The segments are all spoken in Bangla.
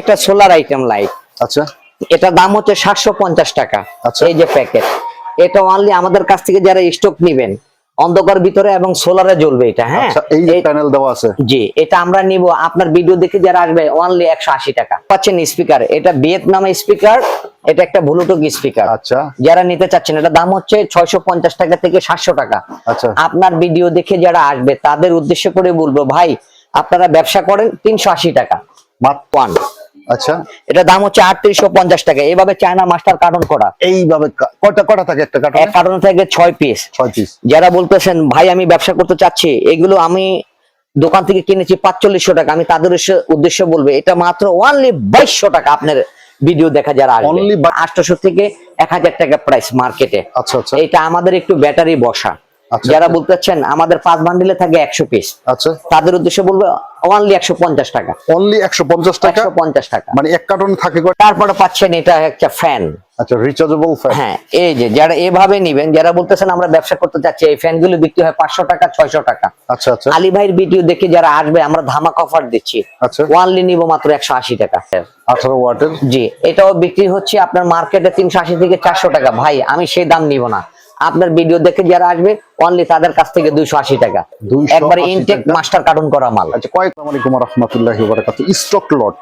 একটা সোলার আইটেম লাইট। আচ্ছা। এটা দাম হচ্ছে সাতশো পঞ্চাশ টাকা। আচ্ছা। এই যে প্যাকেট। এটা অনলি আমাদের কাছ থেকে যারা স্টক নিবেন অন্ধকার ভিতরে এবং সোলারে জ্বলবে এটা হ্যাঁ? আচ্ছা এই যে প্যানেল দেওয়া আছে। জি এটা আমরা নিব। আপনার ভিডিও দেখে যারা আসবে অনলি একশো আশি টাকা। পাচ্ছেন স্পিকার এটা ভিয়েতনামে স্পিকার এটা একটা ব্লুটুথ স্পিকার আচ্ছা। যারা নিতে চাচ্ছেন এটা দাম হচ্ছে ছয়শো পঞ্চাশ টাকা থেকে সাতশো টাকা। আচ্ছা। আপনার ভিডিও দেখে যারা আসবে তাদের উদ্দেশ্য করে বলব ভাই আপনারা ব্যবসা করেন তিনশো আশি টাকা। মাত্র। ওয়ান আচ্ছা। এটা দাম হচ্ছে আটত্রিশশো পঞ্চাশ টাকা। এভাবে চায়না মাস্টার কার্টন করা। এইভাবে কা- কয়টা কয়টা থাকে একটা এক কার্টন থেকে ছয় পিস ছয় পিস যারা বলতেছেন ভাই আমি ব্যবসা করতে চাচ্ছি এগুলো আমি দোকান থেকে কিনেছি পাঁচচল্লিশশো টাকা। আমি তাদের উদ্দেশ্য- বলব এটা মাত্র ওনলি বাইশশো টাকা আপনার ভিডিও দেখা যারা Only বা- আটশোশো থেকে এক হাজার টাকা প্রাইস মার্কেটে আচ্ছা আচ্ছা। এটা আমাদের একটু ব্যাটারি বসা। যারা আচ্ছা। বলতেছেন আমাদের পাঁচ বান্ডিলে থাকে একশো পিস আচ্ছা। তাদের উদ্দেশ্য বলব ওনলি একশো পঞ্চাশ টাকা। অনলি একশো পঞ্চাশ টাকা? একশো পঞ্চাশ টাকা। মানে এক কার্টন থাকে তারপরে পাচ্ছেন এটা একটা ফ্যান আচ্ছা রিচার্জেবল ফ্যান হ্যাঁ এই যে যারা এভাবে নিবেন যারা বলতেছেন আমরা ব্যবসা করতে চাচ্ছি এই ফ্যানগুলো বিক্রি হয় পাঁচশো টাকা ছয়শো টাকা। আচ্ছা আচ্ছা। আলী ভাইয়ের ভিডিও দেখে যারা আসবে আমরা ধামাক অফার দিচ্ছি। আচ্ছা। ওয়ানলি নিব মাত্র একশো আশি টাকা। আঠারো ওয়াটের জি এটাও বিক্রি হচ্ছে আপনার মার্কেটে তিনশো আশি থেকে চারশো টাকা। ভাই আমি সেই দাম নিব না। আপনার ভিডিও দেখে যারা আসবে অনলি তাদের কাছ থেকে দুইশো আশি টাকা। 280 একবারে ইনটেক মাস্টার কার্টুন করা মাল। আচ্ছা কয়েক আলাইকুম রহমতুল্লাহি স্টক লট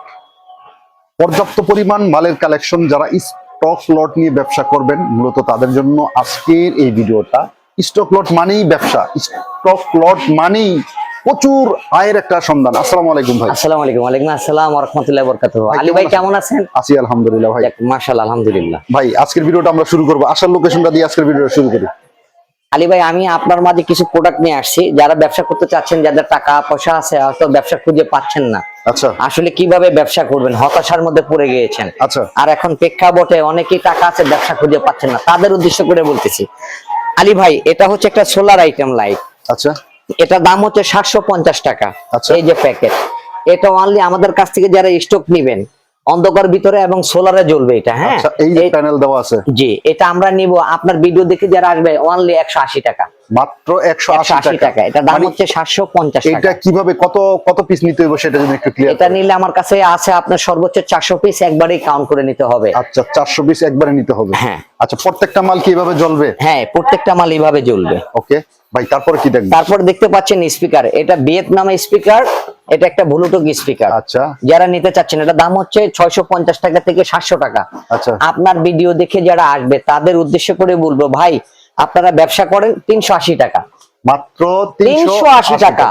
পর্যাপ্ত পরিমাণ মালের কালেকশন যারা স্টক লট নিয়ে ব্যবসা করবেন মূলত তাদের জন্য আজকের এই ভিডিওটা স্টক লট মানেই ব্যবসা। স্টক লট মানেই প্রচুর আয়ের একটা সন্ধান। আসসালামু আলাইকুম ভাই। আসসালামু আলাইকুম। ওয়ালাইকুম আসসালাম রহমতুল্লাহ বরকাত ভাই, আলী ভাই কেমন আছেন? আছি আলহামদুলিল্লাহ ভাই। মাশাল আলহামদুলিল্লাহ। ভাই আজকের ভিডিওটা আমরা শুরু করব। আসার লোকেশনটা দিয়ে আজকের ভিডিওটা শুরু করি। আলী ভাই আমি আপনার মাঝে কিছু প্রোডাক্ট নিয়ে আসছি। যারা ব্যবসা করতে চাচ্ছেন যাদের টাকা পয়সা আছে হয়তো ব্যবসা খুঁজে পাচ্ছেন না। আচ্ছা। আসলে কীভাবে ব্যবসা করবেন? হতাশার মধ্যে পড়ে গিয়েছেন। আচ্ছা। আর এখন প্রেক্ষাপটে অনেকেই টাকা আছে ব্যবসা খুঁজে পাচ্ছেন না। তাদের উদ্দেশ্য করে বলতেছি। আলী ভাই এটা হচ্ছে একটা সোলার আইটেম লাইট আচ্ছা। এটা দাম হচ্ছে সাতশো পঞ্চাশ টাকা আচ্ছা। এই যে প্যাকেট এটা অনলি আমাদের কাছ থেকে যারা স্টক নিবেন অন্ধকার ভিতরে এবং সোলারে জ্বলবে এটা হ্যাঁ? আচ্ছা এই যে প্যানেল দেওয়া আছে। জি এটা আমরা নিব। আপনার ভিডিও দেখে যারা আসবে অনলি একশো আশি টাকা। মাত্র একশো একশো আশি আশি টাকা। এটা দাম মানে হচ্ছে সাতশো পঞ্চাশ এটা কীভাবে কত কত পিস নিতে হবে সেটা যদি একটু ক্লিয়ার এটা নিলে আমার কাছে আছে আপনার সর্বোচ্চ চারশো পিস একবারেই কাউন্ট করে নিতে হবে। আচ্ছা চারশো পিস একবারে নিতে হবে। হ্যাঁ। আচ্ছা প্রত্যেকটা মাল কি এভাবে জ্বলবে? হ্যাঁ প্রত্যেকটা মাল এইভাবে জ্বলবে। ওকে ভাই তারপরে কি দেখবেন তারপর দেখতে পাচ্ছেন স্পিকার এটা ভিয়েতনামে স্পিকার এটা একটা ব্লুটুথ স্পিকার আচ্ছা। যারা নিতে চাচ্ছেন এটা দাম হচ্ছে ছয়শো পঞ্চাশ টাকা থেকে সাতশো টাকা। আচ্ছা। আপনার ভিডিও দেখে যারা আসবে তাদের উদ্দেশ্য করে বলব ভাই আপনারা ব্যবসা করেন তিনশো আশি টাকা। মাত্র তিনশো আশি টাকা।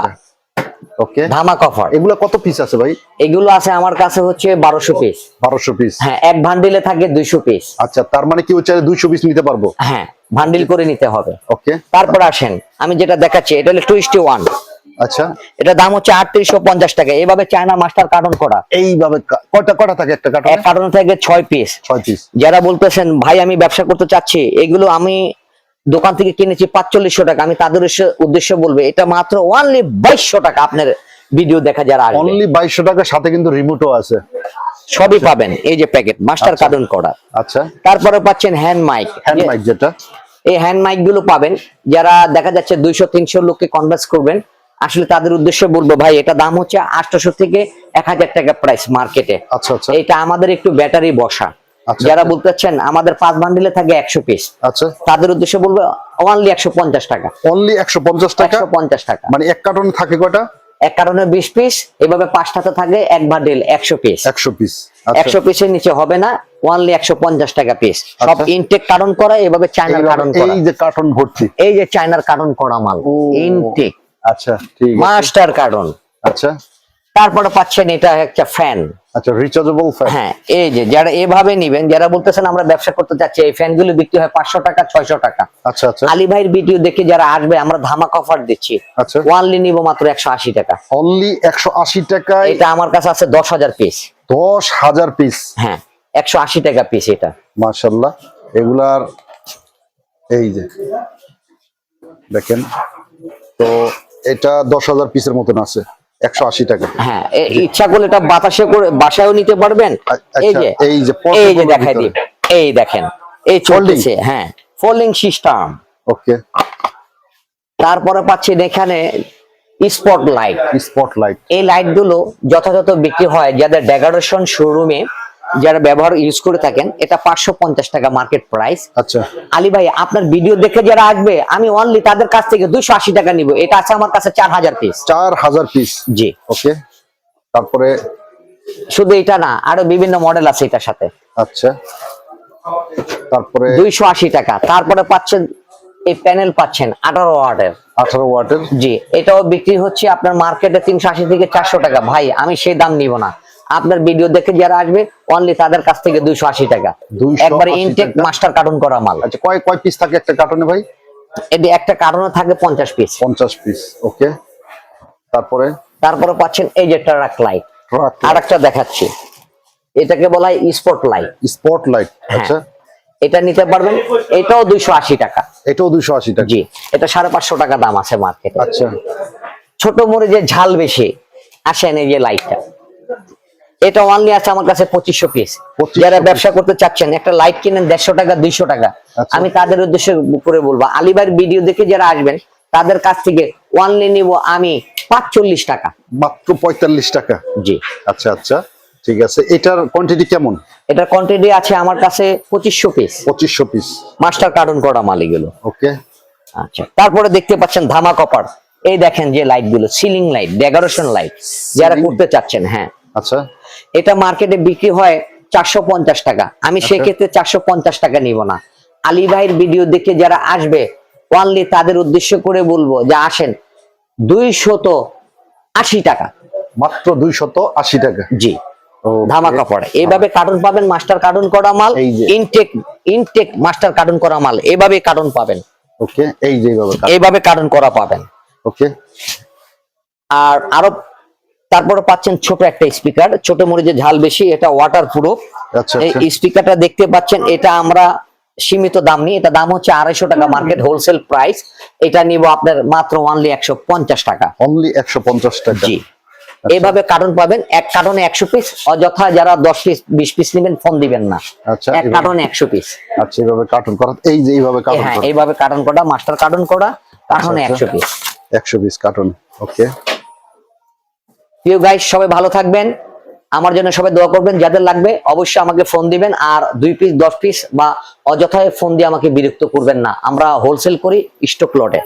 ওকে। ধামাক অফার এগুলো কত পিস আছে ভাই? এগুলো আছে আমার কাছে হচ্ছে বারোশো পিস বারোশো পিস হ্যাঁ এক ভান্ডিলে থাকে দুইশো পিস আচ্ছা তার মানে কি হচ্ছে দুইশো পিস নিতে পারব? হ্যাঁ ভান্ডিল করে নিতে হবে। ওকে। তারপর আসেন আমি যেটা দেখাচ্ছি এটা হলো টুইস্টি ওয়ান আচ্ছা। এটা দাম হচ্ছে আটত্রিশশো পঞ্চাশ টাকা। এভাবে চায়না মাস্টার কার্টন করা। এইভাবে কা- কয়টা কয়টা থাকে একটা এক কার্টন থেকে ছয় পিস ছয় পিস যারা বলতেছেন ভাই আমি ব্যবসা করতে চাচ্ছি এগুলো আমি দোকান থেকে কিনেছি পাঁচচল্লিশশো টাকা। আমি তাদের উদ্দেশ্য- বলব এটা মাত্র ওনলি বাইশশো টাকা আপনার ভিডিও দেখা যারা অনলি বাইশশো টাকার সাথে কিন্তু রিমোটও আছে। সবই পাবেন। এই যে প্যাকেট মাস্টার আচ্ছা। কার্টন করা। আচ্ছা। তারপরে পাচ্ছেন হ্যান্ড মাইক হ্যান্ড মাইক যেটা। এই হ্যান্ড মাইকগুলো পাবেন। যারা দেখা যাচ্ছে দুইশো তিনশো লোককে কনভার্স করবেন আসলে তাদের উদ্দেশ্যে বলব ভাই এটা দাম হচ্ছে আটশোশো থেকে এক হাজার টাকা প্রাইস মার্কেটে আচ্ছা আচ্ছা। এটা আমাদের একটু ব্যাটারি বসা। যারা বলতে বলতেছেন আমাদের পাঁচ বান্ডিলে থাকে একশো পিস আচ্ছা। তাদের উদ্দেশ্যে বলব ওনলি একশো পঞ্চাশ টাকা। অনলি একশো পঞ্চাশ টাকা? পঞ্চাশ টাকা। মানে এক কার্টন থাকে কটা এক কারণে বিশ পিস এভাবে পাঁচটাতে থাকে এক বান্ডিল একশো পিস একশো পিস একশো পিসের নিচে হবে না ওনলি একশো পঞ্চাশ টাকা পিস সব আচ্ছা। ইনটেক কারণ করা এভাবে চায়নার কারণ করা। এই যে কার্টন ভর্তি। এই যে চায়নার কারণ করা মাল ইনটেক আচ্ছা ঠিক মাস্টার কারণ আচ্ছা। তারপরে পাচ্ছেন এটা একটা ফ্যান আচ্ছা রিচার্জেবল ফ্যান হ্যাঁ এই যে যারা এভাবে নিবেন যারা বলতেছেন আমরা ব্যবসা করতে চাচ্ছি এই ফ্যানগুলো বিক্রি হয় পাঁচশো টাকা ছয়শো টাকা। আচ্ছা আচ্ছা। আলী ভাইয়ের ভিডিও দেখে যারা আসবে আমরা ধামাক অফার দিচ্ছি। আচ্ছা। ওয়ানলি নিব মাত্র একশো আশি টাকা। অনলি একশো আশি টাকায় এটা আমার কাছে আছে দশ হাজার পিস দশ হাজার পিস হ্যাঁ একশো আশি টাকা পিস এটা। মাশাল্লাহ। এগুলার এই যে দেখেন। তো এটা দশ হাজার পিসের মতন আছে একশো আশি টাকা। হ্যাঁ ইচ্ছা করলে এটা বাতাসে করে বাসায়ও নিতে পারবেন। এই আচ্ছা, যে এই যে এই যে দেখাই দিই এই দেখেন এই হ্যাঁ ফোল্ডিং সিস্টেম ওকে। তারপরে পাচ্ছেন এখানে স্পট লাইট স্পট লাইট এই লাইটগুলো যথাযথ বিক্রি হয় যাদের ডেকোরেশন শোরুমে যারা ব্যবহার ইউজ করে থাকেন এটা পাঁচশো পঞ্চাশ টাকা মার্কেট প্রাইস আচ্ছা। আলী ভাই আপনার ভিডিও দেখে যারা আসবে আমি অনলি তাদের কাছ থেকে দুশো আশি টাকা নিব। এটা আছে আমার কাছে চার হাজার পিস চার হাজার পিস জি। ওকে তারপরে? শুধু এটা না আরও বিভিন্ন মডেল আছে এটার সাথে। আচ্ছা। তারপরে? দুইশো আশি টাকা। তারপরে পাচ্ছেন এই প্যানেল পাচ্ছেন আঠারো ওয়াটের। আঠারো ওয়াটের? জি এটাও বিক্রি হচ্ছে আপনার মার্কেটে তিনশো আশি থেকে চারশো টাকা। ভাই আমি সেই দাম নিব না। আপনার ভিডিও দেখে যারা আসবে অনলি তাদের কাছ থেকে দুইশো আশি টাকা। 280 একবারে ইনটেক মাস্টার কার্টুন করা মাল। আচ্ছা কয় কয় পিস থাকে একটা কার্টনে ভাই? এটি একটা কার্টুনে থাকে পঞ্চাশ পিস পঞ্চাশ পিস ওকে তারপরে? তারপরে পাচ্ছেন এই যে ট্রাক লাইট আর একটা দেখাচ্ছি। এটাকে বলা হয় স্পট লাইট স্পটলাইট আচ্ছা। এটা নিতে পারবেন এটাও দুইশো আশি টাকা। এটাও দুশো আশি টাকা। জি এটা সাড়ে পাঁচশো টাকা দাম আছে মার্কেটে আচ্ছা। ছোট মরিচের ঝাল বেশি আসেন এই যে লাইটটা এটা অনলি আছে আমার কাছে পঁচিশশো পিস যারা ব্যবসা করতে চাচ্ছেন একটা লাইট কিনেন দেড়শো টাকা দুইশো টাকা। আচ্ছা। আমি তাদের উদ্দেশ্যে করে বলব। আলিবার ভিডিও দেখে যারা আসবেন তাদের কাছ থেকে অনলি নিব আমি পাঁচচল্লিশ টাকা। মাত্র পঁয়তাল্লিশ টাকা? জি। আচ্ছা আচ্ছা। ঠিক আছে। এটার কোয়ান্টিটি কেমন? এটার কোয়ান্টিটি আছে আমার কাছে পঁচিশশো পিস পঁচিশশো পিস মাস্টার কার্টুন করা মাল এগুলো ওকে আচ্ছা। তারপরে দেখতে পাচ্ছেন ধামা কপার এই দেখেন যে লাইটগুলো সিলিং লাইট ডেকোরেশন লাইট যারা করতে চাচ্ছেন হ্যাঁ। আচ্ছা। এটা মার্কেটে বিক্রি হয় চারশো পঞ্চাশ টাকা। আমি সেক্ষেত্রে চারশো পঞ্চাশ টাকা নিব না। আলী ভাইয়ের ভিডিও দেখে যারা আসবে অনলি তাদের উদ্দেশ্য করে বলব যে আসেন দুইশত আশি টাকা। মাত্র দুইশত আশি টাকা। জি Okay. ধামা কাপড়ে এইভাবে কার্টুন পাবেন মাস্টার কার্টুন করা মাল ইনটেক ইনটেক মাস্টার কার্টুন করা মাল এভাবে কার্টুন পাবেন। ওকে এই যে এইভাবে এইভাবে কার্টুন করা পাবেন। ওকে আর আরও তারপরে পাচ্ছেন ছোট একটা স্পিকার ছোট মরিচের ঝাল বেশি এটা ওয়াটার প্রুফ আচ্ছা এই আচ্ছা। স্পিকারটা দেখতে পাচ্ছেন এটা আমরা সীমিত দাম নিই। এটা দাম হচ্ছে আড়াইশো টাকা মার্কেট হোলসেল প্রাইস এটা নিব আপনার মাত্র অনলি একশো পঞ্চাশ টাকা। অনলি একশো পঞ্চাশ টাকা। জি। এইভাবে কার্টন পাবেন এক কার্টনে একশো পিস অযথা যারা দশ পিস বিশ পিস নেবেন ফোন দিবেন না। আচ্ছা এক কার্টনে একশো পিস আচ্ছা এইভাবে কার্টুন করা এই যে এইভাবে হ্যাঁ এইভাবে কার্টন করা মাস্টার কার্টন করা কার্টনে আচ্ছা। একশো পিস একশো পিস কার্টুন ওকে প্রিয় গাইস সবাই ভালো থাকবেন। আমার জন্য সবাই দোয়া করবেন, যাদের লাগবে অবশ্যই আমাকে ফোন দিবেন। আর দুই পিস দশ পিস বা অযথায় ফোন দিয়ে আমাকে বিরক্ত করবেন না। আমরা হোলসেল করি স্টক লটে